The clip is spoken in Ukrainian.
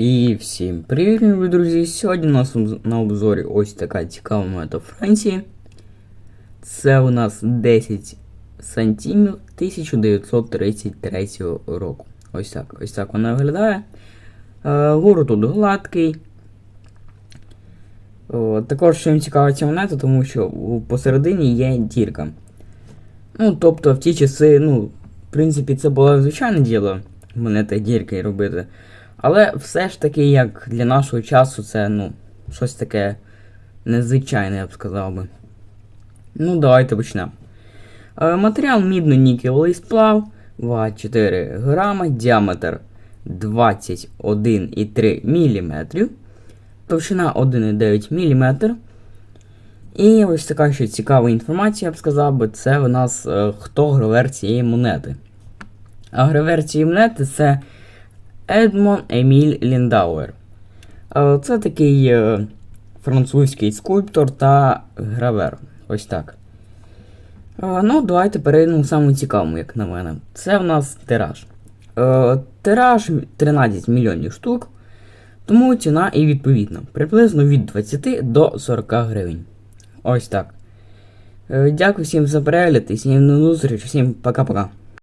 І всім привіт, любі друзі! Сьогодні у нас на обзорі ось така цікава монета Франції. Це у нас 10 сантимів 1933 року. Ось так. Ось так вона виглядає. Е, Гуру тут гладкий. О, також чим цікава ця монета, тому що посередині є дірка. Ну, тобто в ті часи, ну, в принципі, це було звичайне діло монети дірки робити. Але все ж таки, як для нашого часу, це ну, щось таке незвичайне, я б сказав би. Ну, давайте почнемо. Е, матеріал мідно-нікелевий сплав, вага 4 грама, діаметр 21,3 мм, товщина 1,9 мм. І ось така ще цікава інформація, я б сказав би, це в нас е, хто гравер цієї монети. А гравер цієї монети це Едмон Еміль Ліндауер. Е, Це такий е, французький скульптор та гравер. Ось так. Е, Ну, давайте перейдемо к самому цікавому, як на мене. Це в нас тираж. Тираж 13 мільйонів штук. Тому ціна і відповідна. Приблизно від 20 до 40 гривень. Ось так. Дякую всім за перегляд і всім до зустрічі, всім пока-пока.